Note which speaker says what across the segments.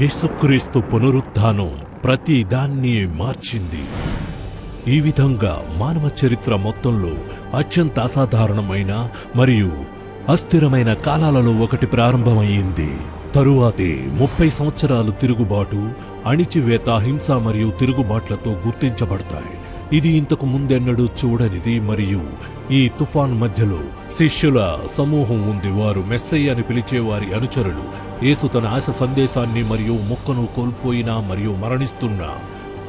Speaker 1: యేసుక్రీస్తు పునరుత్థానం ప్రతి దాన్ని మార్చింది. ఈ విధంగా మానవ చరిత్ర మొత్తంలో అత్యంత అసాధారణమైన మరియు అస్థిరమైన కాలాలలో ఒకటి ప్రారంభమయ్యింది తరువాతే ముప్పై సంవత్సరాలు తిరుగుబాటు అణిచివేత హింస మరియు తిరుగుబాట్లతో గుర్తించబడతాయి. ఇది ఇంతకు ముందెన్నడూ చూడనిది మరియు ఈ తుఫాన్ మధ్యలో శిష్యుల సమూహం ఉంది. వారు మెస్సయ్య అని పిలిచే వారి అనుచరులు. యేసు తన ఆశ సందేశాన్ని మరియు మొక్కను కోల్పోయిన మరియు మరణిస్తున్న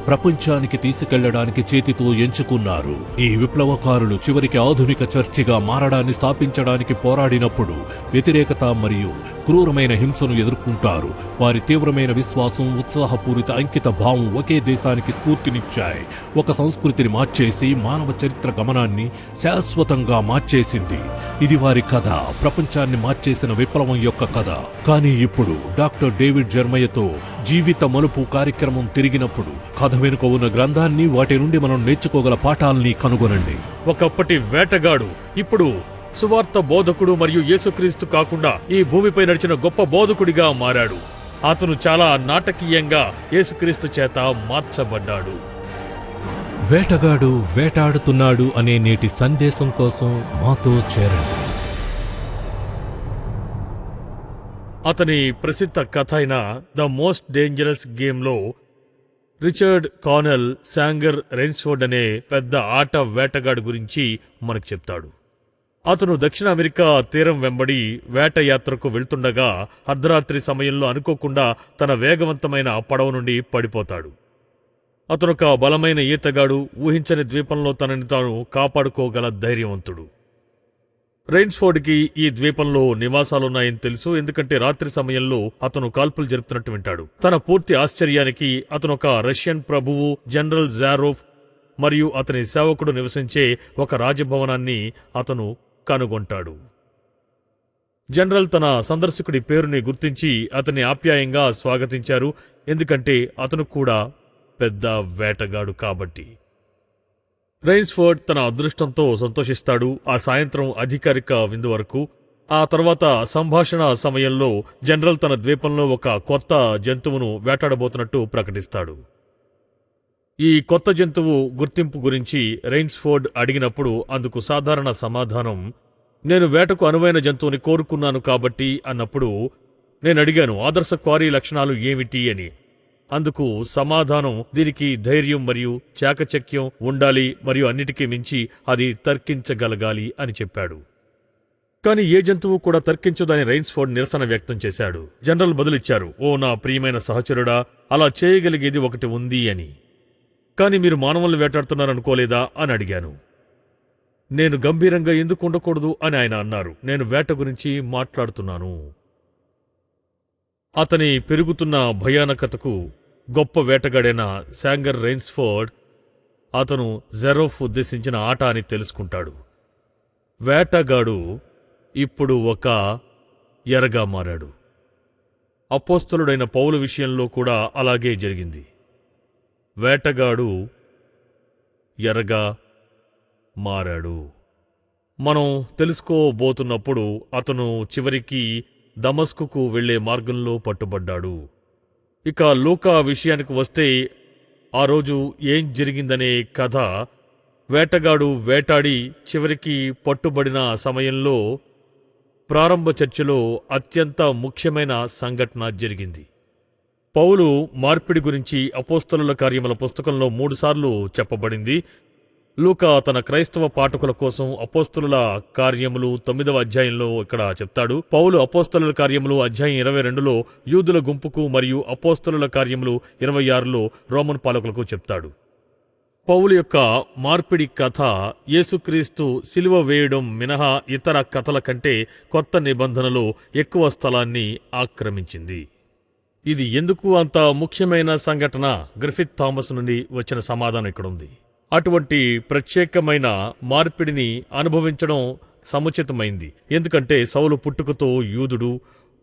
Speaker 1: ప్రపంచానికి తీసుకెళ్ళడానికి చేతితో ఎంచుకున్నారు. ఈ విప్లవకారులు చివరికి ఆధునిక చర్చిగా మారడాన్ని స్థాపించడానికి పోరాడినప్పుడు వ్యతిరేకత మరియు క్రూరమైన హింసను ఎదుర్కొంటారు. వారి తీవ్రమైన విశ్వాసం ఉత్సాహపూరిత అంకిత భావం ఒకే దేశానికి స్ఫూర్తినిచ్చాయి. ఒక సంస్కృతిని మార్చేసి మానవ చరిత్ర గమనాన్ని శాశ్వతంగా మార్చేసింది. ఇది వారి కథ. ప్రపంచాన్ని మార్చేసిన విప్లవం యొక్క కథ. కానీ ఇప్పుడు డాక్టర్ డేవిడ్ జర్మయ్యతో జీవిత మలుపు కార్యక్రమం తిరిగినప్పుడు కథ వెనుక ఉన్న గ్రంథాన్ని వాటి నుండి మనం నేర్చుకోగల పాఠాల్ని కనుగొనండి.
Speaker 2: ఒకప్పటి వేటగాడు ఇప్పుడు సువార్త బోధకుడు మరియు యేసుక్రీస్తు కాకుండా ఈ భూమిపై నడిచిన గొప్ప బోధకుడిగా మారాడు. అతను చాలా నాటకీయంగా యేసుక్రీస్తు చేత మార్చబడ్డాడు.
Speaker 1: వేటగాడు వేటాడుతున్నాడు అనే నేటి సందేశం కోసం మాతో చేరండి.
Speaker 2: అతని ప్రసిద్ధ కథ అయిన ద మోస్ట్ డేంజరస్ గేమ్లో రిచర్డ్ కానెల్ శాంగర్ రెన్స్ఫోర్డ్ అనే పెద్ద ఆట వేటగాడు గురించి మనకు చెప్తాడు. అతను దక్షిణ అమెరికా తీరం వెంబడి వేట యాత్రకు వెళ్తుండగా అర్ధరాత్రి సమయంలో అనుకోకుండా తన వేగవంతమైన పడవ నుండి పడిపోతాడు. అతనొక బలమైన ఈతగాడు ఊహించని ద్వీపంలో తనని తాను కాపాడుకోగల ధైర్యవంతుడు. రెయిన్స్ఫోర్డ్కి ఈ ద్వీపంలో నివాసాలున్నాయని తెలుసు. ఎందుకంటే రాత్రి సమయంలో అతను కాల్పులు జరుపుతున్నట్టు వింటాడు. తన పూర్తి ఆశ్చర్యానికి అతను ఒక రష్యన్ ప్రభువు జనరల్ జారోఫ్ మరియు అతని సేవకుడు నివసించే ఒక రాజభవనాన్ని అతను కనుగొంటాడు. జనరల్ తన సందర్శకుడి పేరుని గుర్తించి అతన్ని ఆప్యాయంగా స్వాగతించారు. ఎందుకంటే అతను కూడా పెద్ద వేటగాడు కాబట్టి. రైన్స్ఫర్డ్ తన అదృష్టంతో సంతోషిస్తాడు. ఆ సాయంత్రం అధికారిక విందు వరకు ఆ తర్వాత సంభాషణ సమయంలో జనరల్ తన ద్వీపంలో ఒక కొత్త జంతువును వేటాడబోతున్నట్టు ప్రకటిస్తాడు. ఈ కొత్త జంతువు గుర్తింపు గురించి రైన్స్ఫోర్డ్ అడిగినప్పుడు అందుకు సాధారణ సమాధానం నేను వేటకు అనువైన జంతువుని కోరుకున్నాను కాబట్టి అన్నప్పుడు నేను అడిగాను ఆదర్శ క్వారీ లక్షణాలు ఏమిటి అని. అందుకు సమాధానం దీనికి ధైర్యం మరియు చాకచక్యం ఉండాలి మరియు అన్నిటికీ మించి అది తర్కించగలగాలి అని చెప్పాడు. కానీ ఏ జంతువు కూడా తర్కించదని రైన్స్ఫోర్డ్ నిరసన వ్యక్తం చేశాడు. జనరల్ బదులిచ్చారు ఓ నా ప్రియమైన సహచరుడా అలా చేయగలిగేది ఒకటి ఉంది అని. కానీ మీరు మానవులను వేటాడుతున్నారనుకోలేదా? అని అడిగాను. నేను గంభీరంగా ఎందుకు ఉండకూడదు? అని ఆయన అన్నారు. నేను వేట గురించి మాట్లాడుతున్నాను. అతని పెరుగుతున్న భయానకతకు గొప్ప వేటగాడైన శాంగర్ రెయిన్స్ఫోర్డ్ అతను జెరోఫ్ ఉద్దేశించిన ఆట అని తెలుసుకుంటాడు. వేటగాడు ఇప్పుడు ఒక ఎరగా మారాడు. అపోస్తలుడైన పౌలు విషయంలో కూడా అలాగే జరిగింది. వేటగాడు ఎరగా మారాడు. మనం తెలుసుకోబోతున్నప్పుడు అతను చివరికి దమస్కుకు వెళ్ళే మార్గంలో పట్టుబడ్డాడు. ఇక లూకా విషయానికి వస్తే ఆ రోజు ఏం జరిగిందనే కథ వేటగాడు వేటాడి చివరికి పట్టుబడిన సమయంలో ప్రారంభ చర్చలో అత్యంత ముఖ్యమైన సంఘటన జరిగింది. పౌలు మార్పిడి గురించి అపోస్తలుల కార్యముల పుస్తకంలో మూడుసార్లు చెప్పబడింది. లూకా తన క్రైస్తవ పాఠకుల కోసం అపోస్తలుల కార్యములు తొమ్మిదవ అధ్యాయంలో ఇక్కడ చెప్తాడు. పౌలు అపోస్తలుల కార్యములు అధ్యాయం ఇరవై రెండులో యూదుల గుంపుకు మరియు అపోస్తలుల కార్యములు ఇరవై ఆరులో రోమన్ పాలకులకు చెప్తాడు. పౌలు యొక్క మార్పిడి కథ యేసుక్రీస్తు సిలువ వేయడం మినహా ఇతర కథల కంటే కొత్త నిబంధనలో ఎక్కువ స్థలాన్ని ఆక్రమించింది. ఇది ఎందుకు అంత ముఖ్యమైన సంఘటన? గ్రిఫిత్ థామస్ నుండి వచ్చిన సమాధానం ఇక్కడుంది. అటువంటి ప్రత్యేకమైన మార్పిడిని అనుభవించడం సముచితమైంది. ఎందుకంటే సౌలు పుట్టుకతో యూదుడు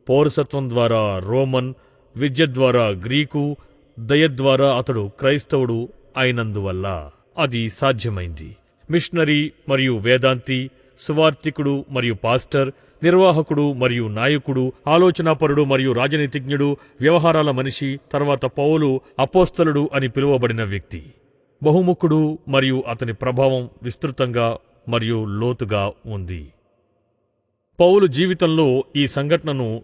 Speaker 2: పౌరసత్వం ద్వారా రోమన్ విద్య ద్వారా గ్రీకు దయ ద్వారా అతడు క్రైస్తవుడు అయినందువల్ల అది సాధ్యమైంది. మిషనరీ మరియు వేదాంతి సువార్థికుడు మరియు పాస్టర్ నిర్వాహకుడు మరియు నాయకుడు ఆలోచనాపరుడు మరియు రాజనీతిజ్ఞుడు వ్యవహారాల మనిషి తర్వాత పౌలు అపోస్తలుడు అని పిలువబడిన వ్యక్తి. బహుముఖుడు మరియు అతని ప్రభావం విస్తృతంగా మరియు లోతుగా ఉంది. పౌలు జీవితంలో ఈ సంఘటనను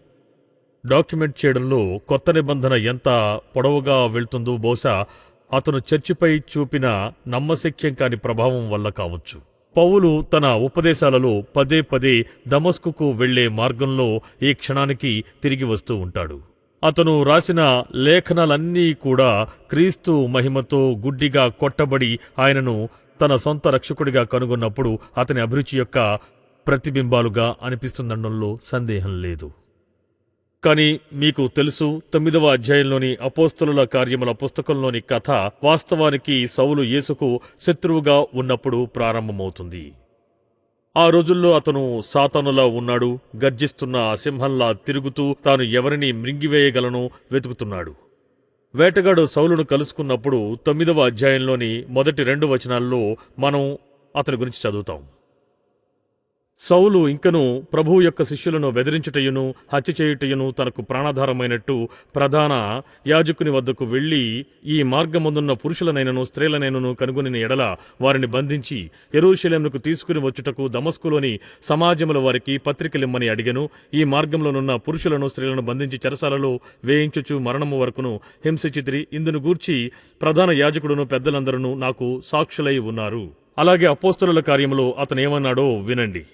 Speaker 2: డాక్యుమెంట్ చేయడంలో కొత్త నిబంధన ఎంత పొడవుగా వెళ్తుందో బహుశా అతను చర్చిపై చూపిన నమ్మశక్యం కాని ప్రభావం వల్ల కావచ్చు. పౌలు తన ఉపదేశాలలో పదే పదే దమస్కుకు వెళ్ళే మార్గంలో ఈ క్షణానికి తిరిగి వస్తూ ఉంటాడు. అతను రాసిన లేఖనాలన్నీ కూడా క్రీస్తు మహిమతో గుడ్డిగా కొట్టబడి ఆయనను తన సొంత రక్షకుడిగా కనుగొన్నప్పుడు అతని అభిరుచి యొక్క ప్రతిబింబాలుగా అనిపిస్తుందనడంలో సందేహం లేదు. కానీ మీకు తెలుసు తొమ్మిదవ అధ్యాయంలోని అపోస్తలుల కార్యముల పుస్తకంలోని కథ వాస్తవానికి సౌలు యేసుకు శత్రువుగా ఉన్నప్పుడు ప్రారంభమవుతుంది. ఆ రోజుల్లో అతను సాతానులా ఉన్నాడు గర్జిస్తున్న ఆ సింహంలా తిరుగుతూ తాను ఎవరిని మృంగివేయగలనో వెతుకుతున్నాడు. వేటగాడు సౌలును కలుసుకున్నప్పుడు తొమ్మిదవ అధ్యాయంలోని మొదటి రెండు వచనాల్లో మనం అతని గురించి చదువుతాం. సౌలు ఇంకను ప్రభువు యొక్క శిష్యులను బెదిరించుటయును హత్య చేయుటయును తనకు ప్రాణాధారమైనట్టు ప్రధాన యాజకుని వద్దకు వెళ్ళి ఈ మార్గమందున్న పురుషులనైనను స్త్రీలనైనను కనుగొనిన ఎడల వారిని బంధించి ఎరుషలేమునకు తీసుకుని వచ్చుటకు దమస్కులోని సమాజముల వారికి పత్రికలిమ్మని అడిగను. ఈ మార్గంలోనున్న పురుషులను స్త్రీలను బంధించి చెరసాలలో వేయించుచు మరణము వరకును హింసచిత్రి. ఇందును గూర్చి ప్రధాన యాజకుడును పెద్దలందరూ నాకు సాక్షులై ఉన్నారు. అలాగే అపోస్తలుల కార్యములో అతనేమన్నాడో వినండి.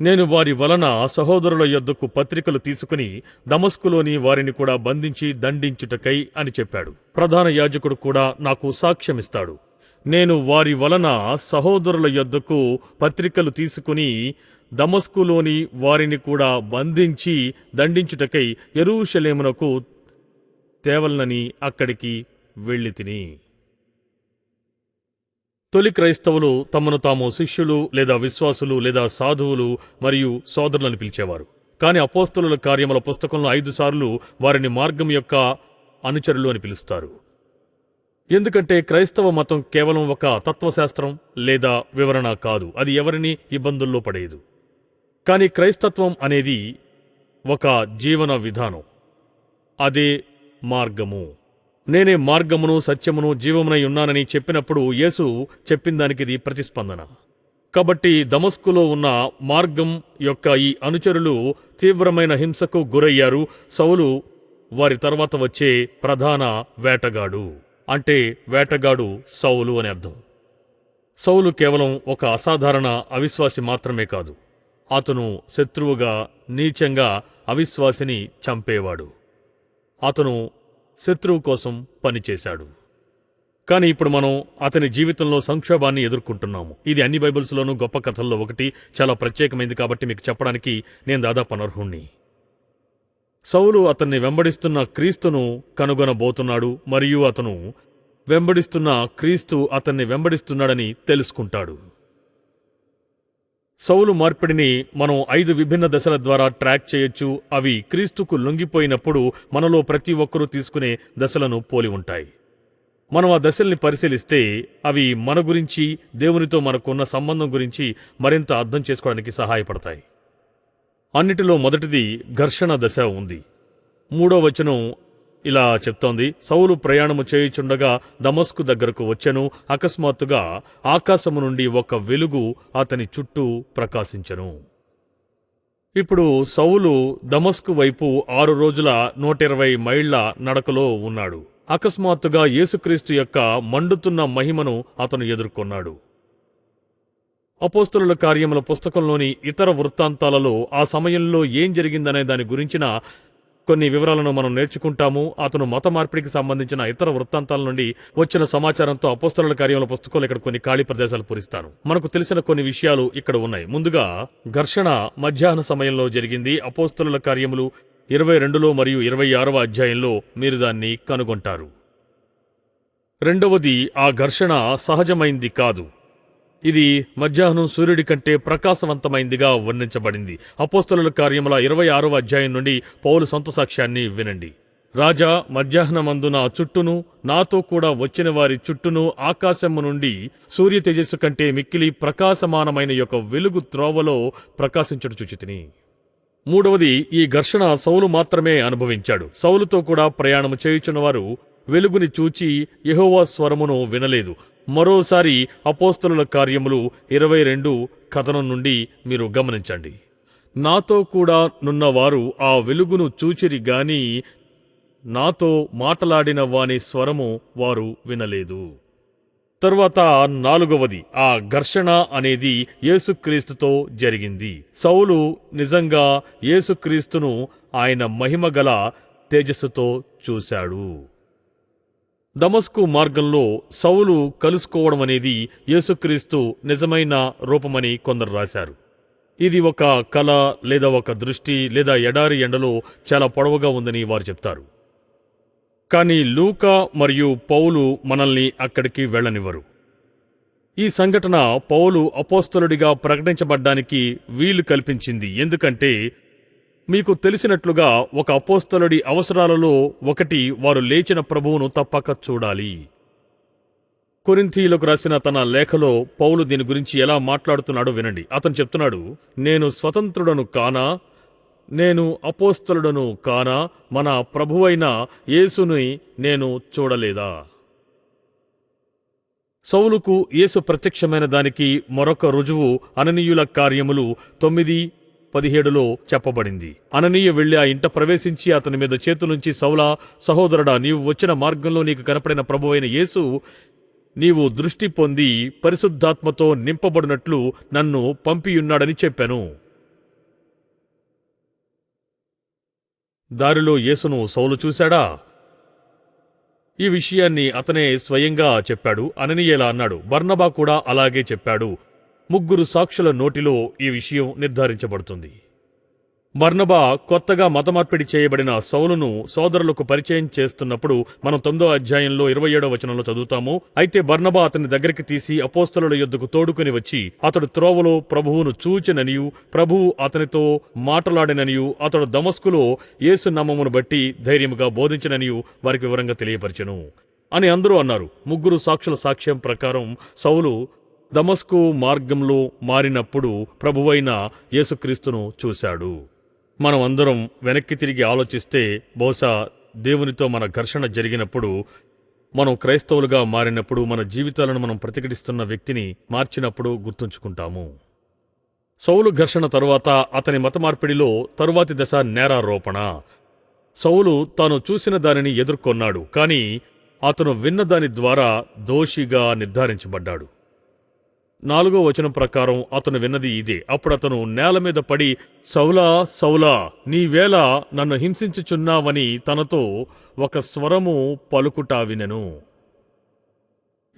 Speaker 2: నేను వారి వలన సహోదరుల యొద్దకు పత్రికలు తీసుకుని దమస్కులోని వారిని కూడా బంధించి దండించుటకై అని చెప్పాడు. ప్రధాన యాజకుడు కూడా నాకు సాక్ష్యమిస్తాడు. నేను వారి వలన సహోదరుల యొద్దకు పత్రికలు తీసుకుని దమస్కులోని వారిని కూడా బంధించి దండించుటకై ఎరూషలేమునకు తేవలనని అక్కడికి వెళ్ళి తిని తొలి క్రైస్తవులు తమను తాము శిష్యులు లేదా విశ్వాసులు లేదా సాధువులు మరియు సోదరులను పిలిచేవారు. కాని అపోస్తలుల కార్యముల పుస్తకంలో ఐదు సార్లు వారిని మార్గం యొక్క అనుచరులు అని పిలుస్తారు. ఎందుకంటే క్రైస్తవ మతం కేవలం ఒక తత్వశాస్త్రం లేదా వివరణ కాదు. అది ఎవరిని ఇబ్బందుల్లో పడేదు. కానీ క్రైస్తత్వం అనేది ఒక జీవన విధానం. అదే మార్గము. నేనే మార్గమును సత్యమును జీవమునై ఉన్నానని చెప్పినప్పుడు యేసు చెప్పిందానికి ఇది ప్రతిస్పందన. కాబట్టి దమస్కులో ఉన్న మార్గం యొక్క ఈ అనుచరులు తీవ్రమైన హింసకు గురయ్యారు. సౌలు వారి తర్వాత వచ్చే ప్రధాన వేటగాడు. అంటే వేటగాడు సౌలు అని అర్థం. సౌలు కేవలం ఒక అసాధారణ అవిశ్వాసి మాత్రమే కాదు. అతను శత్రువుగా నీచంగా అవిశ్వాసిని చంపేవాడు. అతను శత్రువు కోసం పనిచేశాడు. కానీ ఇప్పుడు మనం అతని జీవితంలో సంక్షోభాన్ని ఎదుర్కొంటున్నాము. ఇది అన్ని బైబిల్స్లోనూ గొప్ప కథల్లో ఒకటి చాలా ప్రత్యేకమైంది కాబట్టి మీకు చెప్పడానికి నేను దాదాపు అనర్హుణ్ణి. సౌలు అతన్ని వెంబడిస్తున్న క్రీస్తును కనుగొనబోతున్నాడు మరియు అతను వెంబడిస్తున్న క్రీస్తు అతన్ని వెంబడిస్తున్నాడని తెలుసుకుంటాడు. సౌలు మార్పిడిని మనం ఐదు విభిన్న దశల ద్వారా ట్రాక్ చేయొచ్చు. అవి క్రీస్తుకు లొంగిపోయినప్పుడు మనలో ప్రతి ఒక్కరూ తీసుకునే దశలను పోలి ఉంటాయి. మనం ఆ దశల్ని పరిశీలిస్తే అవి మన గురించి దేవునితో మనకున్న సంబంధం గురించి మరింత అర్థం చేసుకోవడానికి సహాయపడతాయి. అన్నిటిలో మొదటిది ఘర్షణ దశ ఉంది. మూడో వచనం ఇలా చెప్తోంది. సౌలు ప్రయాణము చేయుచుండగా దమస్కు దగ్గరకు వచ్చెను. అకస్మాత్తుగా ఆకాశము నుండి ఒక వెలుగు అతని చుట్టూ ప్రకాశించెను. ఇప్పుడు సౌలు దమస్కు వైపు ఆరు రోజుల నూట ఇరవై మైళ్ళ నడకలో ఉన్నాడు. అకస్మాత్తుగా యేసుక్రీస్తు యొక్క మండుతున్న మహిమను అతను ఎదుర్కొన్నాడు. అపోస్తుల కార్యముల పుస్తకంలోని ఇతర వృత్తాంతాలలో ఆ సమయంలో ఏం జరిగిందనే దాని గురించిన కొన్ని వివరాలను మనం నేర్చుకుంటాము. అతను మత మార్పిడికి సంబంధించిన ఇతర వృత్తాంతాల నుండి వచ్చిన సమాచారంతో అపోస్తల కార్యముల పుస్తకంలో ఇక్కడ కొన్ని ఖాళీ ప్రదేశాలు పూరిస్తాను. మనకు తెలిసిన కొన్ని విషయాలు ఇక్కడ ఉన్నాయి. ముందుగా ఘర్షణ మధ్యాహ్న సమయంలో జరిగింది. అపోస్తల కార్యములు ఇరవై రెండులో మరియు ఇరవై ఆరవ అధ్యాయంలో మీరు దాన్ని కనుగొంటారు. రెండవది ఆ ఘర్షణ సహజమైంది కాదు. ఇది మధ్యాహ్నం సూర్యుడి కంటే ప్రకాశవంతమైందిగా వర్ణించబడింది. అపోస్తలుల కార్యముల ఇరవై ఆరవ అధ్యాయం నుండి పౌలు సొంత సాక్ష్యాన్ని వినండి. రాజా మధ్యాహ్నమందు నా చుట్టూను నాతో కూడా వచ్చిన వారి చుట్టూను ఆకాశము నుండి సూర్య తేజస్సు కంటే మిక్కిలి ప్రకాశమానమైన యొక్క వెలుగు త్రోవలో ప్రకాశించడు చుచితిని. మూడవది ఈ ఘర్షణ సౌలు మాత్రమే అనుభవించాడు. సౌలుతో కూడా ప్రయాణము చేయుచున్నవారు వెలుగుని చూచి యహోవా స్వరమును వినలేదు. మరోసారి అపోస్తలుల కార్యములు ఇరవై రెండు కథనం నుండి మీరు గమనించండి. నాతో కూడా నున్నవారు ఆ వెలుగును చూచిరి గాని నాతో మాటలాడిన వాని స్వరము వారు వినలేదు. తరువాత నాలుగవది ఆ ఘర్షణ అనేది యేసుక్రీస్తుతో జరిగింది. సౌలు నిజంగా యేసుక్రీస్తును ఆయన మహిమగల తేజస్సుతో చూశాడు. దమస్కు మార్గంలో సౌలు కలుసుకోవడం అనేది యేసుక్రీస్తు నిజమైన రూపమని కొందరు రాశారు. ఇది ఒక కళ లేదా ఒక దృష్టి లేదా ఎడారి ఎండలో చాలా పొడవుగా ఉందని వారు చెప్తారు. కానీ లూకా మరియు పౌలు మనల్ని అక్కడికి వెళ్ళనివ్వరు. ఈ సంఘటన పౌలు అపోస్తలుడిగా ప్రకటించబడ్డానికి వీలు కల్పించింది. ఎందుకంటే మీకు తెలిసినట్లుగా ఒక అపోస్తలుడి అవసరాలలో ఒకటి వారు లేచిన ప్రభువును తప్పక చూడాలి. కొరింథీలకు రాసిన తన లేఖలో పౌలు దీని గురించి ఎలా మాట్లాడుతున్నాడో వినండి. అతను చెప్తున్నాడు నేను స్వతంత్రుడను కానా? నేను అపోస్తలుడను కానా? మన ప్రభువైన యేసుని నేను చూడలేదా? సౌలుకు యేసు ప్రత్యక్షమైన దానికి మరొక రుజువు అననీయుల కార్యములు తొమ్మిది పదిహేడులో చెప్పబడింది. అననీయ వెళ్ళి ఆ ఇంట ప్రవేశించి అతని మీద చేతులుంచి సౌలా సహోదరుడా నీవు వచ్చిన మార్గంలో నీకు కనపడిన ప్రభువైన యేసు నీవు దృష్టి పొంది పరిశుద్ధాత్మతో నింపబడినట్లు నన్ను పంపియున్నాడని చెప్పాను. దారిలో యేసును సౌలు చూశాడా? ఈ విషయాన్ని అతనే స్వయంగా చెప్పాడు. అననీయలా అన్నాడు. బర్నబా కూడా అలాగే చెప్పాడు. ముగ్గురు సాక్షుల నోటిలో ఈ విషయం నిర్ధారించబడుతుంది. బర్నబా కొత్తగా మతమార్పిడి చేయబడిన సౌలును సోదరులకు పరిచయం చేస్తున్నప్పుడు మనం తొమ్మిదో అధ్యాయంలో ఇరవై ఏడో వచనంలో చదువుతాము. అయితే బర్నబా అతని దగ్గరికి తీసి అపోస్తలుల యొద్దకు తోడుకుని వచ్చి అతడు త్రోవలో ప్రభువును చూచిననియు ప్రభువు అతనితో మాటలాడిననియు అతడు దమస్కులో యేసు నామమును బట్టి ధైర్యముగా బోధించిననియు వారికి వివరంగా తెలియపరిచెను. అని అందరూ అన్నారు. ముగ్గురు సాక్షుల సాక్ష్యం ప్రకారం సౌలు దమస్కు మార్గంలో మారినప్పుడు ప్రభువైన యేసుక్రీస్తును చూశాడు. మనం అందరం వెనక్కి తిరిగి ఆలోచిస్తే బహుశా దేవునితో మన ఘర్షణ జరిగినప్పుడు మనం క్రైస్తవులుగా మారినప్పుడు మన జీవితాలను మనం ప్రతిఘటిస్తున్న వ్యక్తిని మార్చినప్పుడు గుర్తుంచుకుంటాము. సౌలు ఘర్షణ తరువాత అతని మతమార్పిడిలో తరువాతి దశ నేరారోపణ. సౌలు తాను చూసిన దానిని ఎదుర్కొన్నాడు కానీ అతను విన్న దాని ద్వారా దోషిగా నిర్ధారించబడ్డాడు. నాలుగో వచనం ప్రకారం అతను విన్నది ఇదే. అప్పుడు అతను నేల మీద పడి సౌలా సౌలా నీవేళ నన్ను హింసించుచున్నావని తనతో ఒక స్వరము పలుకుటా వినెను.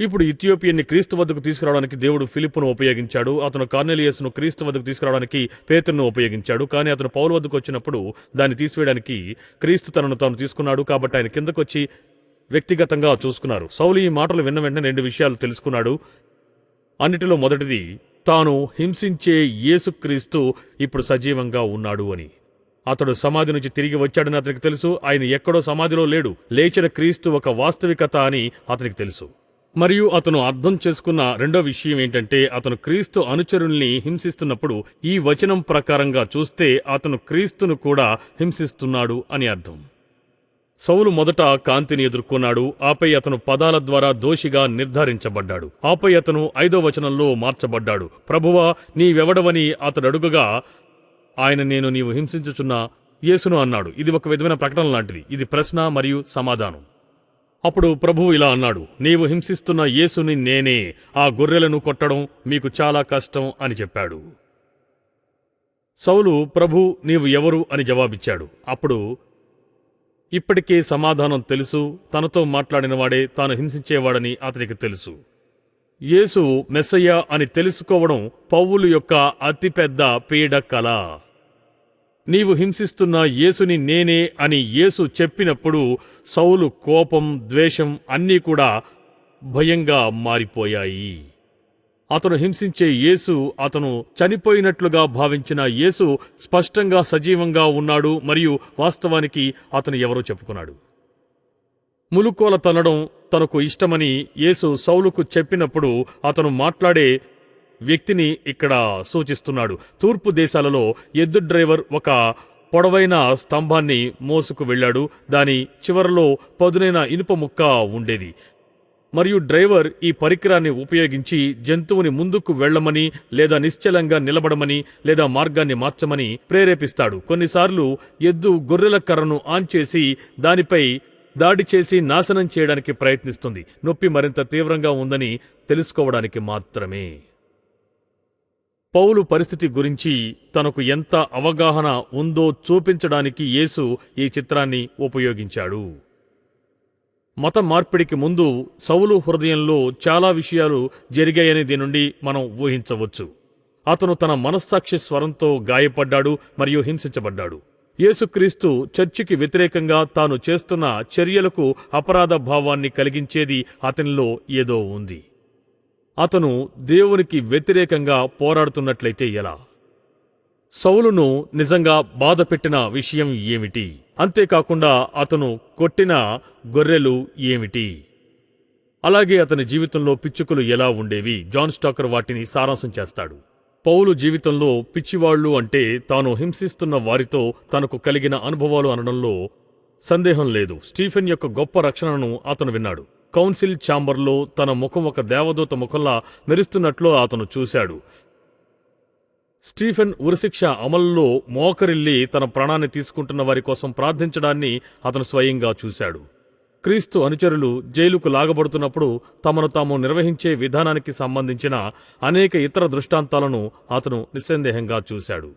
Speaker 2: ఇప్పుడు ఇథియోపియన్ని క్రీస్తు వద్దకు తీసుకురావడానికి దేవుడు ఫిలిప్పును ఉపయోగించాడు. అతను కార్నెలియస్ను క్రీస్తు వద్దకు తీసుకురావడానికి పేతురును ఉపయోగించాడు. కానీ అతను పౌలు వద్దకు వచ్చినప్పుడు దాన్ని తీసివేయడానికి క్రీస్తు తనను తాను తీసుకున్నాడు. కాబట్టి ఆయన కిందకొచ్చి వ్యక్తిగతంగా చూసుకున్నారు. సౌలు ఈ మాటలు విన్న వెంటనే రెండు విషయాలు తెలుసుకున్నాడు. అన్నిటిలో మొదటిది తాను హింసించే యేసుక్రీస్తు ఇప్పుడు సజీవంగా ఉన్నాడు అని. అతడు సమాధి నుంచి తిరిగి వచ్చాడని అతనికి తెలుసు ఆయన ఎక్కడో సమాధిలో లేడు లేచిన క్రీస్తు ఒక వాస్తవికత అని అతనికి తెలుసు. మరియు అతను అర్థం చేసుకున్న రెండో విషయం ఏంటంటే అతను క్రీస్తు అనుచరుల్ని హింసిస్తున్నప్పుడు ఈ వచనం ప్రకారంగా చూస్తే అతను క్రీస్తును కూడా హింసిస్తున్నాడు అని అర్థం. సౌలు మొదట కాంతిని ఎదుర్కొన్నాడు ఆపై అతను పదాల ద్వారా దోషిగా నిర్ధారించబడ్డాడు. ఆపై అతను ఐదో వచనంలో మార్చబడ్డాడు. ప్రభువా నీవెవడవని అతడు అడుగగా ఆయన నేను నీవు హింసించుచున్న యేసును అన్నాడు. ఇది ఒక విధమైన ప్రకటన లాంటిది. ఇది ప్రశ్న మరియు సమాధానం. అప్పుడు ప్రభువు ఇలా అన్నాడు నీవు హింసిస్తున్న యేసుని నేనే ఆ గొర్రెలను కొట్టడం మీకు చాలా కష్టం అని చెప్పాడు. సౌలు ప్రభు నీవు ఎవరు అని జవాబిచ్చాడు. అప్పుడు ఇప్పటికే సమాధానం తెలుసు. తనతో మాట్లాడినవాడే తాను హింసించేవాడని అతనికి తెలుసు. యేసు మెస్సయ్య అని తెలుసుకోవడం పౌలు యొక్క అతిపెద్ద పీడ కళ నీవు హింసిస్తున్న యేసుని నేనే అని యేసు చెప్పినప్పుడు సౌలు కోపం ద్వేషం అన్నీ కూడా భయంగా మారిపోయాయి. అతను హింసించే యేసు అతను చనిపోయినట్లుగా భావించిన యేసు స్పష్టంగా సజీవంగా ఉన్నాడు మరియు వాస్తవానికి అతను ఎవరో చెప్పుకున్నాడు. ములుకోల తనడం తనకు ఇష్టమని యేసు సౌలుకు చెప్పినప్పుడు అతను మాట్లాడే వ్యక్తిని ఇక్కడ సూచిస్తున్నాడు. తూర్పు దేశాలలో ఎద్దు డ్రైవర్ ఒక పొడవైన స్తంభాన్ని మోసుకు వెళ్ళాడు. దాని చివరలో పదునైన ఇనుప ముక్క ఉండేది. మరియు డ్రైవర్ ఈ పరికరాన్ని ఉపయోగించి జంతువుని ముందుకు వెళ్ళమని లేదా నిశ్చలంగా నిలబడమని లేదా మార్గాన్ని మార్చమని ప్రేరేపిస్తాడు. కొన్నిసార్లు ఎద్దు గొర్రెల కర్రను ఆన్ చేసి దానిపై దాడి చేసి నాశనం చేయడానికి ప్రయత్నిస్తుంది. నొప్పి మరింత తీవ్రంగా ఉందని తెలుసుకోవడానికి మాత్రమే. పౌలు పరిస్థితి గురించి తనకు ఎంత అవగాహన ఉందో చూపించడానికి యేసు ఈ చిత్రాన్ని ఉపయోగించాడు. మత మార్పిడికి ముందు సౌలు హృదయంలో చాలా విషయాలు జరిగాయని దీని నుండి మనం ఊహించవచ్చు. అతను తన మనస్సాక్షి స్వరంతో గాయపడ్డాడు మరియు హింసించబడ్డాడు. యేసుక్రీస్తు చర్చికి వ్యతిరేకంగా తాను చేస్తున్న చర్యలకు అపరాధ భావాన్ని కలిగించేది అతనిలో ఏదో ఉంది. అతను దేవునికి వ్యతిరేకంగా పోరాడుతున్నట్లయితే ఎలా? సౌలును నిజంగా బాధపెట్టిన విషయం ఏమిటి? అంతేకాకుండా అతను కొట్టిన గొర్రెలు ఏమిటి? అలాగే అతని జీవితంలో పిచ్చుకలు ఎలా ఉండేవి? జాన్ స్టాకర్ వాటిని సారాంశం చేస్తాడు. పౌలు జీవితంలో పిచ్చివాళ్ళు అంటే తాను హింసిస్తున్న వారితో తనకు కలిగిన అనుభవాలు అనడంలో సందేహం లేదు. స్టీఫెన్ యొక్క గొప్ప రక్షణను అతను విన్నాడు. కౌన్సిల్ ఛాంబర్లో తన ముఖం ఒక దేవదూత ముఖంలా మెరుస్తున్నట్లు అతను చూశాడు. స్టీఫెన్ ఉరిశిక్ష అమల్లో మోకరిల్లి తన ప్రాణాన్ని తీసుకుంటున్న వారి కోసం ప్రార్థించడాన్ని అతను స్వయంగా చూశాడు. క్రీస్తు అనుచరులు జైలుకు లాగబడుతున్నప్పుడు తమను తాము నిర్వహించే విధానానికి సంబంధించిన అనేక ఇతర దృష్టాంతాలను అతను నిస్సందేహంగా చూశాడు.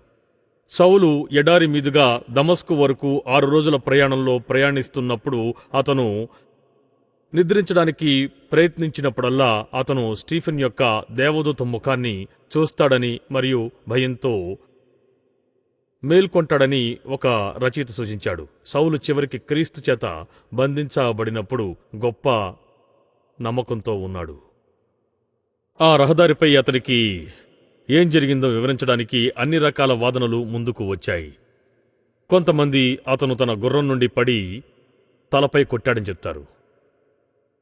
Speaker 2: సౌలు ఎడారి మీదుగా దమస్కు వరకు ఆరు రోజుల ప్రయాణంలో ప్రయాణిస్తున్నప్పుడు అతను నిద్రించడానికి ప్రయత్నించినప్పుడల్లా అతను స్టీఫెన్ యొక్క దేవదూత ముఖాన్ని చూస్తాడని మరియు భయంతో మేల్కొంటాడని ఒక రచయిత సూచించాడు. సౌలు చివరికి క్రీస్తు చేత బంధించబడినప్పుడు గొప్ప నమ్మకంతో ఉన్నాడు. ఆ రహదారిపై అతనికి ఏం జరిగిందో వివరించడానికి అన్ని రకాల వాదనలు ముందుకు వచ్చాయి. కొంతమంది అతను తన గుర్రం నుండి పడి తలపై కొట్టాడని చెప్తారు.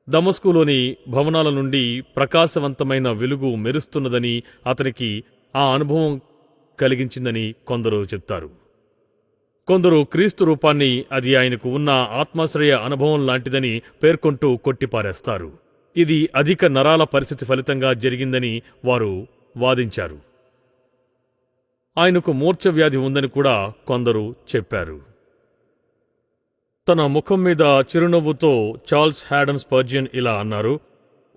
Speaker 2: దమస్కులోని భవనాల నుండి ప్రకాశవంతమైన వెలుగు మెరుస్తున్నదని అతనికి ఆ అనుభవం కలిగించిందని కొందరు చెప్తారు. కొందరు క్రీస్తు రూపాన్ని అది ఆయనకు ఉన్న ఆత్మాశ్రయ అనుభవం లాంటిదని పేర్కొంటూ కొట్టిపారేస్తారు. ఇది అధిక నరాల పరిస్థితి ఫలితంగా జరిగిందని వారు వాదించారు. ఆయనకు మూర్ఛ వ్యాధి ఉందని కూడా కొందరు చెప్పారు. తన ముఖం మీద చిరునవ్వుతో చార్ల్స్ హ్యాడన్ స్పర్జియన్ ఇలా అన్నారు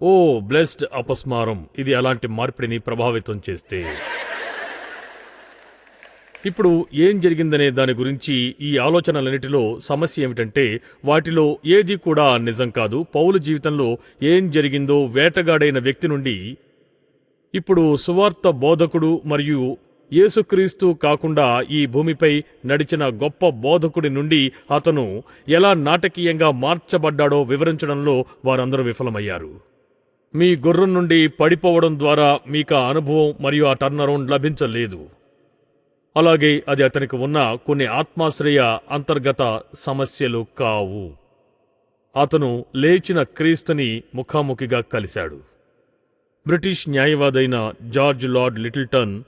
Speaker 2: ఓ బ్లెస్డ్ అపస్మారం ఇది అలాంటి మార్పిడిని ప్రభావితం చేస్తే. ఇప్పుడు ఏం జరిగిందనే దాని గురించి ఈ ఆలోచనలన్నిటిలో సమస్య ఏమిటంటే వాటిలో ఏది కూడా నిజం కాదు. పౌలు జీవితంలో ఏం జరిగిందో వేటగాడైన వ్యక్తి నుండి ఇప్పుడు సువార్త బోధకుడు మరియు యేసుక్రీస్తు కాకుండా ఈ భూమిపై నడిచిన గొప్ప బోధకుడి నుండి అతను ఎలా నాటకీయంగా మార్చబడ్డాడో వివరించడంలో వారందరూ విఫలమయ్యారు. మీ గుర్రం నుండి పడిపోవడం ద్వారా మీకు ఆ అనుభవం మరియు ఆ టర్న్ అరౌండ్ లభించలేదు. అలాగే అది అతనికి ఉన్న కొన్ని ఆత్మాశ్రయ అంతర్గత సమస్యలు కావు. అతను లేచిన క్రీస్తుని ముఖాముఖిగా కలిశాడు. బ్రిటిష్ న్యాయవాదైన జార్జ్ లార్డ్ లిటిల్టన్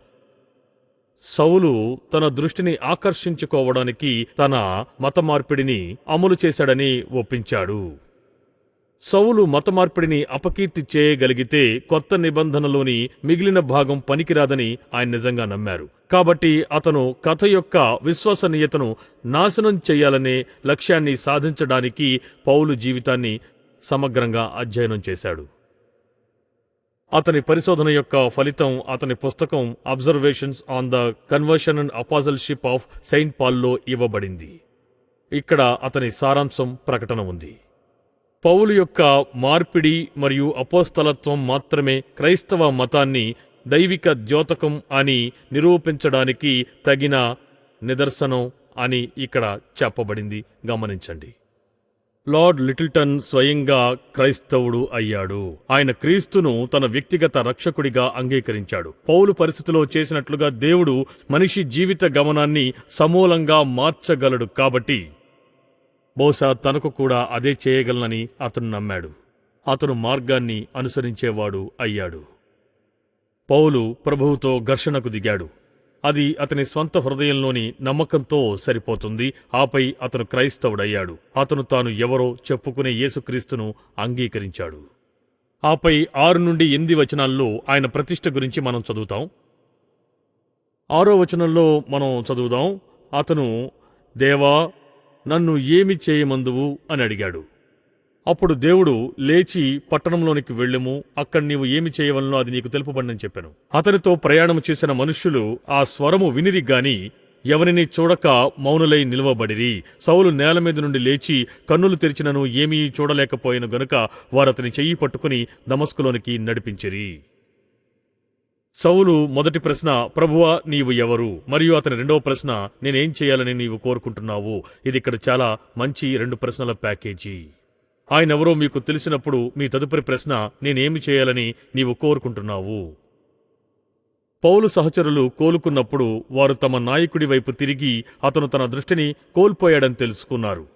Speaker 2: సౌలు తన దృష్టిని ఆకర్షించుకోవడానికి తన మతమార్పిడిని అమలు చేశాడని ఒప్పించాడు. సౌలు మతమార్పిడిని అపకీర్తి చేయగలిగితే కొత్త నిబంధనలోని మిగిలిన భాగం పనికిరాదని ఆయన నిజంగా నమ్మారు. కాబట్టి అతను కథ యొక్క విశ్వసనీయతను నాశనం చేయాలనే లక్ష్యాన్ని సాధించడానికి పౌలు జీవితాన్ని సమగ్రంగా అధ్యయనం చేశాడు. అతని పరిశోధన యొక్క ఫలితం అతని పుస్తకం observations on the conversion and apostleship of saint పాల్లో ఇవ్వబడింది. ఇక్కడ అతని సారాంశం ప్రకటన ఉంది. పౌలు యొక్క మార్పిడి మరియు అపోస్తలత్వం మాత్రమే క్రైస్తవ మతాన్ని దైవిక ద్యోతకం అని నిరూపించడానికి తగిన నిదర్శనం అని ఇక్కడ చెప్పబడింది. గమనించండి. లార్డ్ లిటిల్టన్ స్వయంగా క్రైస్తవుడు అయ్యాడు. ఆయన క్రీస్తును తన వ్యక్తిగత రక్షకుడిగా అంగీకరించాడు. పౌలు పరిస్థితిలో చేసినట్లుగా దేవుడు మనిషి జీవిత గమనాన్ని సమూలంగా మార్చగలడు కాబట్టి బహుశా తనకు కూడా అదే చేయగలనని అతను నమ్మాడు. అతను మార్గాన్ని అనుసరించేవాడు అయ్యాడు. పౌలు ప్రభువుతో ఘర్షణకు దిగాడు. అది అతని స్వంత హృదయంలోని నమ్మకంతో సరిపోతుంది. ఆపై అతను క్రైస్తవుడయ్యాడు. అతను తాను ఎవరో చెప్పుకునే యేసుక్రీస్తును అంగీకరించాడు. ఆపై ఆరు నుండి ఎనిమిది వచనాల్లో ఆయన ప్రతిష్ట గురించి మనం చదువుతాం. ఆరో వచనంలో మనం చదువుదాం. అతను దేవా నన్ను ఏమి చేయమందువు? అని అడిగాడు. అప్పుడు దేవుడు లేచి పట్టణంలోనికి వెళ్ళెము. అక్కడ నీవు ఏమి చేయవలనో అది నీకు తెలుపబడినని చెప్పాను. అతనితో ప్రయాణం చేసిన మనుష్యులు ఆ స్వరము వినిరి గాని ఎవరిని చూడక మౌనులై నిలవబడిరి. సౌలు నేల మీద నుండి లేచి కన్నులు తెరిచినను ఏమీ చూడలేకపోయిన గనుక వారతని చెయ్యి పట్టుకుని దమస్కులోనికి నడిపించిరి. సౌలు మొదటి ప్రశ్న ప్రభువా నీవు ఎవరు? మరియు అతని రెండవ ప్రశ్న నేనేం చేయాలని నీవు కోరుకుంటున్నావు? ఇది ఇక్కడ చాలా మంచి రెండు ప్రశ్నల ప్యాకేజీ. ఆయనెవరో మీకు తెలిసినప్పుడు మీ తదుపరి ప్రశ్న నేనేమి చేయాలని నీవు కోరుకుంటున్నావు. పౌలు సహచరులు కోలుకున్నప్పుడు వారు తమ నాయకుడి వైపు తిరిగి అతను తన దృష్టిని కోల్పోయాడని తెలుసుకున్నారు.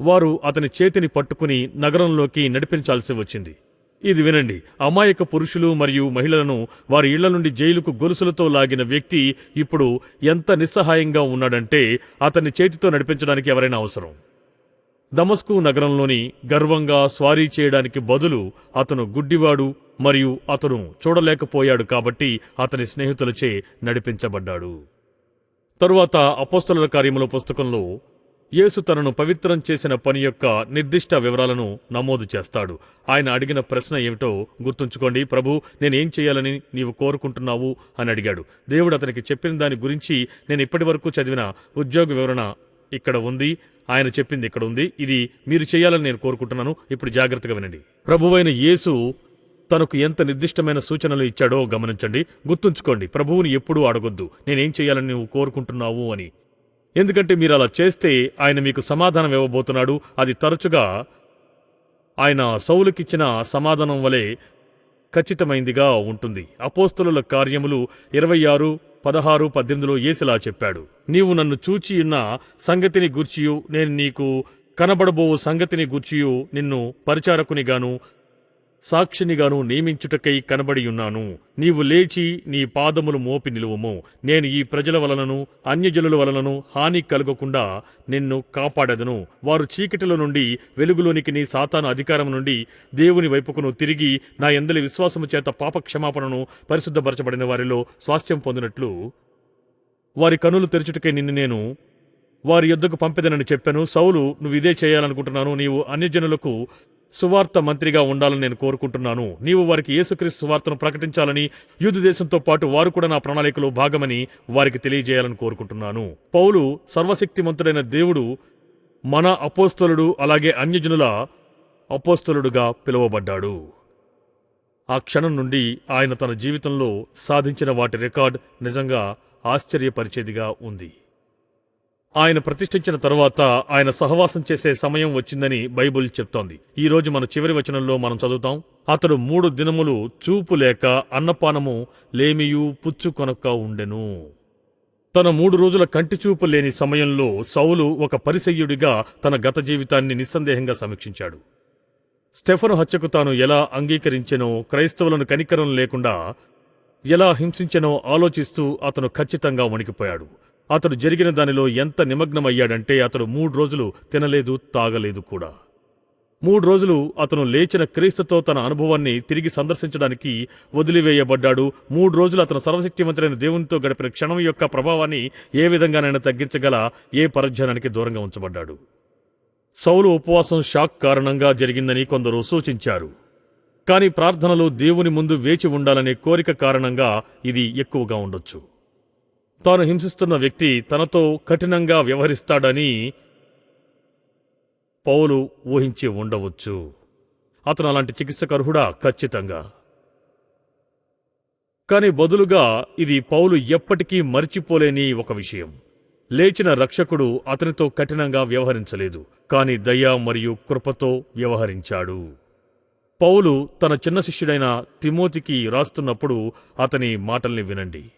Speaker 2: వారు అతని చేతిని పట్టుకుని నగరంలోకి నడిపించాల్సి వచ్చింది. ఇది వినండి అమాయక పురుషులు మరియు మహిళలను వారి ఇళ్ళ నుండి జైలుకు గొలుసులతో లాగిన వ్యక్తి ఇప్పుడు ఎంత నిస్సహాయంగా ఉన్నాడంటే అతన్ని చేతితో నడిపించడానికి ఎవరైనా అవసరం. దమస్కు నగరంలోని గర్వంగా స్వారీ చేయడానికి బదులు అతను గుడ్డివాడు మరియు అతను చూడలేకపోయాడు కాబట్టి అతని స్నేహితులచే నడిపించబడ్డాడు. తరువాత అపోస్తల కార్యముల పుస్తకంలో యేసు తనను పవిత్రం చేసిన పని యొక్క నిర్దిష్ట వివరాలను నమోదు చేస్తాడు. ఆయన అడిగిన ప్రశ్న ఏమిటో గుర్తుంచుకోండి. ప్రభు నేనేం చేయాలని నీవు కోరుకుంటున్నావు? అని అడిగాడు. దేవుడు అతనికి చెప్పిన దాని గురించి నేను ఇప్పటివరకు చదివిన ఉద్యోగ వివరణ ఇక్కడ ఉంది ఆయన చెప్పింది ఇక్కడ ఉంది. ఇది మీరు చేయాలని నేను కోరుకుంటున్నాను. ఇప్పుడు జాగ్రత్తగా వినండి. ప్రభువైన యేసు తనకు ఎంత నిర్దిష్టమైన సూచనలు ఇచ్చాడో గమనించండి. గుర్తుంచుకోండి ప్రభువుని ఎప్పుడూ అడగొద్దు. నేనేం చేయాలని నువ్వు కోరుకుంటున్నావు అని. ఎందుకంటే మీరు అలా చేస్తే ఆయన మీకు సమాధానం ఇవ్వబోతున్నాడు. అది తరచుగా ఆయన సౌలుకిచ్చిన సమాధానం వలె ఖచ్చితమైందిగా ఉంటుంది. అపోస్తుల కార్యములు ఇరవై ఆరు పదహారు పద్దెనిమిదిలో ఏసిలా చెప్పాడు నీవు నన్ను చూచియున్న సంగతిని గూర్చియు నేను నీకు కనబడబో సంగతిని గూర్చియు నిన్ను పరిచారకునిగాను సాక్షినిగాను నియమించుటకై కనబడియున్నాను. నీవు లేచి నీ పాదములు మోపి నిలువము. నేను ఈ ప్రజల వలనను అన్యజనుల వలనను హాని కలగకుండా నిన్ను కాపాడదను. వారు చీకటిలో నుండి వెలుగులోనికి నీ సాతాను అధికారం నుండి దేవుని వైపుకును తిరిగి నా ఎందలి విశ్వాసము చేత పాప క్షమాపణను పరిశుద్ధపరచబడిన వారిలో స్వాస్థ్యం పొందినట్లు వారి కనులు తెరచుటకై నిన్ను నేను వారి యొద్దకు పంపెదనని చెప్పాను. సౌలు నువ్వు ఇదే చేయాలనుకుంటున్నాను. నీవు అన్యజనులకు సువార్త మంత్రిగా ఉండాలని నేను కోరుకుంటున్నాను. నీవు వారికి యేసుక్రీస్తు సువార్తను ప్రకటించాలని యూదు దేశంతో పాటు వారు కూడా నా ప్రణాళికలో భాగమని వారికి తెలియజేయాలని కోరుకుంటున్నాను. పౌలు సర్వశక్తిమంతుడైన దేవుడు మన అపోస్తలుడు అలాగే అన్యజనుల అపోస్తలుడుగా పిలువబడ్డాడు. ఆ క్షణం నుండి ఆయన తన జీవితంలో సాధించిన వాటి రికార్డ్ నిజంగా ఆశ్చర్యపరిచేదిగా ఉంది. ఆయన ప్రతిష్ఠించిన తరువాత ఆయన సహవాసం చేసే సమయం వచ్చిందని బైబుల్ చెప్తోంది. ఈ రోజు మన చివరి వచనంలో మనం చదువుతాం అతడు మూడు దినములు చూపు లేక అన్నపానము లేమియు పుచ్చుకొనక ఉండెను. తన మూడు రోజుల కంటి చూపు లేని సమయంలో సౌలు ఒక పరిసయ్యుడిగా తన గత జీవితాన్ని నిస్సందేహంగా సమీక్షించాడు. స్టెఫను హత్యకు తాను ఎలా అంగీకరించెనో క్రైస్తవులను కనికరం లేకుండా ఎలా హింసించెనో ఆలోచిస్తూ అతను ఖచ్చితంగా వణికిపోయాడు. అతడు జరిగిన దానిలో ఎంత నిమగ్నమయ్యాడంటే అతడు మూడు రోజులు తినలేదు తాగలేదు కూడా. మూడు రోజులు అతను లేచిన క్రీస్తుతో తన అనుభవాన్ని తిరిగి సందర్శించడానికి వదిలివేయబడ్డాడు. మూడు రోజులు అతను సర్వశక్తివంతులైన దేవునితో గడిపిన క్షణం యొక్క ప్రభావాన్ని ఏ విధంగానైనా తగ్గించగల ఏ పరధ్యానానికి దూరంగా ఉంచబడ్డాడు. సౌలు ఉపవాసం షాక్ కారణంగా జరిగిందని కొందరు సూచించారు. కానీ ప్రార్థనలు దేవుని ముందు వేచి ఉండాలనే కోరిక కారణంగా ఇది ఎక్కువగా ఉండొచ్చు. తాను హింసిస్తున్న వ్యక్తి తనతో కఠినంగా వ్యవహరిస్తాడని పౌలు ఊహించి ఉండవచ్చు. అతను అలాంటి చికిత్సకర్హుడా? ఖచ్చితంగా. కాని బదులుగా ఇది పౌలు ఎప్పటికీ మర్చిపోలేని ఒక విషయం. లేచిన రక్షకుడు అతనితో కఠినంగా వ్యవహరించలేదు కాని దయ మరియు కృపతో వ్యవహరించాడు. పౌలు తన చిన్న శిష్యుడైన తిమోతికి రాస్తున్నప్పుడు అతని మాటల్ని వినండి.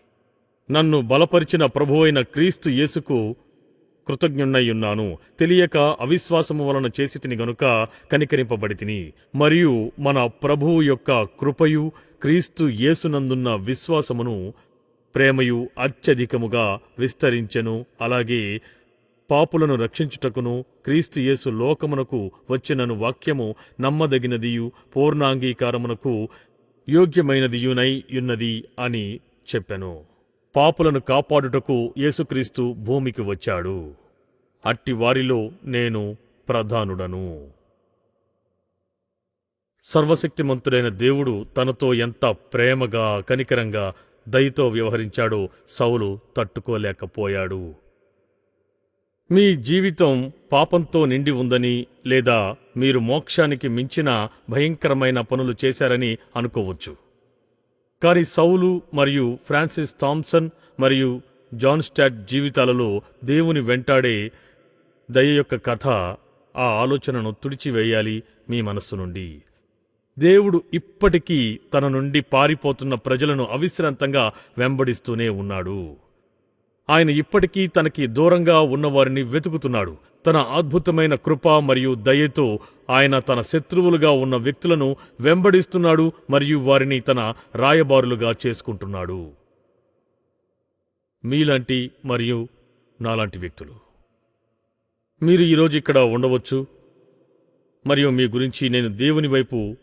Speaker 2: నన్ను బలపరిచిన ప్రభువైన క్రీస్తు యేసుకు కృతజ్ఞున్నై తెలియక అవిశ్వాసము వలన చేసి తిని గనుక కనికరింపబడి తిని మరియు మన ప్రభువు యొక్క కృపయు క్రీస్తు యేసునందున్న విశ్వాసమును ప్రేమయు అత్యధికముగా విస్తరించెను. అలాగే పాపులను రక్షించుటకును క్రీస్తు యేసు లోకమునకు వచ్చినను వాక్యము నమ్మదగినదియు పూర్ణాంగీకారమునకు యోగ్యమైనదియునై యున్నది అని చెప్పెను. పాపులను కాపాడుటకు యేసుక్రీస్తు భూమికి వచ్చాడు. అట్టి వారిలో నేను ప్రధానుడను. సర్వశక్తిమంతుడైన దేవుడు తనతో ఎంత ప్రేమగా కనికరంగా దయతో వ్యవహరించాడో సౌలు తట్టుకోలేకపోయాడు. మీ జీవితం పాపంతో నిండి ఉందని లేదా మీరు మోక్షానికి మించిన భయంకరమైన పనులు చేశారని అనుకోవచ్చు. కానీ సౌలు మరియు ఫ్రాన్సిస్ థామ్సన్ మరియు జాన్ స్టాట్ జీవితాలలో దేవుని వెంటాడే దయ యొక్క కథ ఆ ఆలోచనను తుడిచివేయాలి మీ మనస్సు నుండి. దేవుడు ఇప్పటికీ తన నుండి పారిపోతున్న ప్రజలను అవిశ్రాంతంగా వెంబడిస్తూనే ఉన్నాడు. ఆయన ఇప్పటికీ తనకి దూరంగా ఉన్నవారిని వెతుకుతున్నాడు. తన అద్భుతమైన కృప మరియు దయతో ఆయన తన శత్రువులుగా ఉన్న వ్యక్తులను వెంబడిస్తున్నాడు మరియు వారిని తన రాయబారులుగా చేసుకుంటున్నాడు. మీలాంటి మరియు నాలాంటి వ్యక్తులు. మీరు ఈరోజు ఇక్కడ ఉండవచ్చు. మరియు మీ గురించి నేను దేవుని వైపు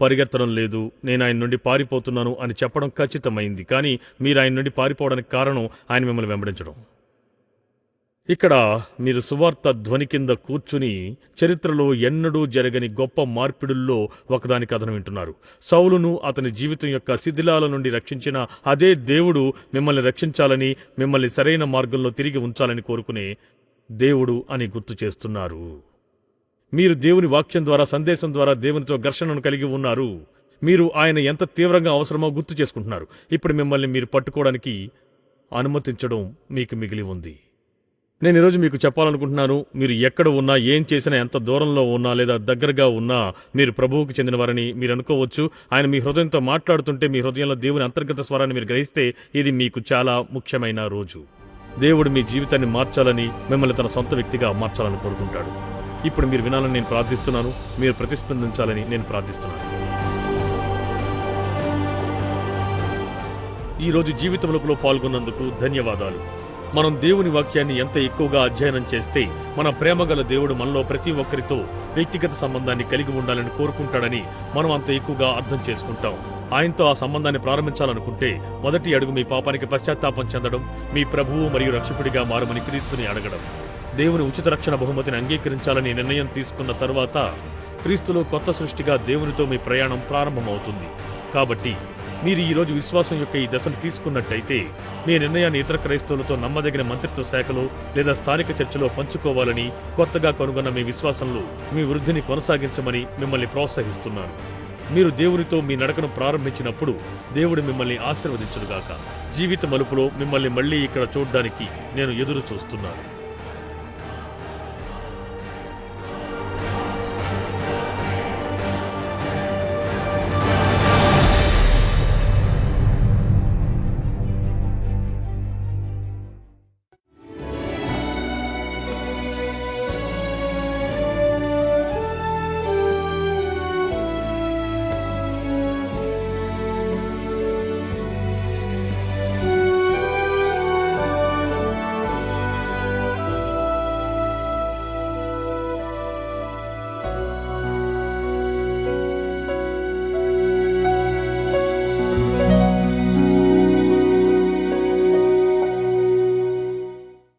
Speaker 2: పరిగెత్తడం లేదు. నేను ఆయన నుండి పారిపోతున్నాను అని చెప్పడం ఖచ్చితమైంది. కానీ మీరు ఆయన నుండి పారిపోవడానికి కారణం ఆయన మిమ్మల్ని వెంబడించడం. ఇక్కడ మీరు సువార్త ధ్వని కింద కూర్చుని చరిత్రలో ఎన్నడూ జరగని గొప్ప మార్పిడుల్లో ఒకదాని కథను వింటున్నారు. సౌలును అతని జీవితం యొక్క శిథిలాల నుండి రక్షించిన అదే దేవుడు మిమ్మల్ని రక్షించాలని మిమ్మల్ని సరైన మార్గంలో తిరిగి ఉంచాలని కోరుకునే దేవుడు అని గుర్తు చేస్తున్నారు. మీరు దేవుని వాక్యం ద్వారా సందేశం ద్వారా దేవునితో ఘర్షణను కలిగి ఉన్నారు. మీరు ఆయన ఎంత తీవ్రంగా అవసరమో గుర్తు చేసుకుంటున్నారు. ఇప్పుడు మిమ్మల్ని మీరు పట్టుకోవడానికి అనుమతించడం మీకు మిగిలి ఉంది. నేను ఈరోజు మీకు చెప్పాలనుకుంటున్నాను మీరు ఎక్కడ ఉన్నా ఏం చేసినా ఎంత దూరంలో ఉన్నా లేదా దగ్గరగా ఉన్నా మీరు ప్రభువుకి చెందినవారని మీరు అనుకోవచ్చు. ఆయన మీ హృదయంతో మాట్లాడుతుంటే మీ హృదయంలో దేవుని అంతర్గత స్వరాన్ని మీరు గ్రహిస్తే ఇది మీకు చాలా ముఖ్యమైన రోజు. దేవుడు మీ జీవితాన్ని మార్చాలని మిమ్మల్ని తన సొంత వ్యక్తిగా మార్చాలని కోరుకుంటాడు. ఇప్పుడు మీరు వినాలని నేను ప్రార్థిస్తున్నాను. మీరు ప్రతిస్పందించాలని నేను ప్రార్థిస్తున్నాను. ఈరోజు జీవితంలో పాల్గొన్నందుకు ధన్యవాదాలు. మనం దేవుని వాక్యాన్ని ఎంత ఎక్కువగా అధ్యయనం చేస్తే మన ప్రేమగల దేవుడు మనలో ప్రతి ఒక్కరితో వ్యక్తిగత సంబంధాన్ని కలిగి ఉండాలని కోరుకుంటాడని మనం అంత ఎక్కువగా అర్థం చేసుకుంటాం. ఆయనతో ఆ సంబంధాన్ని ప్రారంభించాలనుకుంటే మొదటి అడుగు మీ పాపానికి పశ్చాత్తాపం చెందడం మీ ప్రభువు మరియు రక్షకుడిగా మారమని క్రీస్తుని అడగడం. దేవుని ఉచిత రక్షణ బహుమతిని అంగీకరించాలని నిర్ణయం తీసుకున్న తరువాత క్రీస్తులో కొత్త సృష్టిగా దేవునితో మీ ప్రయాణం ప్రారంభమవుతుంది. కాబట్టి మీరు ఈరోజు విశ్వాసం యొక్క ఈ దశను తీసుకున్నట్టయితే మీ నిర్ణయాన్ని ఇతర క్రైస్తవులతో నమ్మదగిన మంత్రిత్వ శాఖలో లేదా స్థానిక చర్చలో పంచుకోవాలని కొత్తగా కనుగొన్న మీ విశ్వాసంలో మీ వృద్ధిని కొనసాగించమని మిమ్మల్ని ప్రోత్సహిస్తున్నాను. మీరు దేవునితో మీ నడకను ప్రారంభించినప్పుడు దేవుడు మిమ్మల్ని ఆశీర్వదించుడుగాక జీవిత మలుపులో మిమ్మల్ని మళ్ళీ ఇక్కడ చూడడానికి నేను ఎదురు చూస్తున్నాను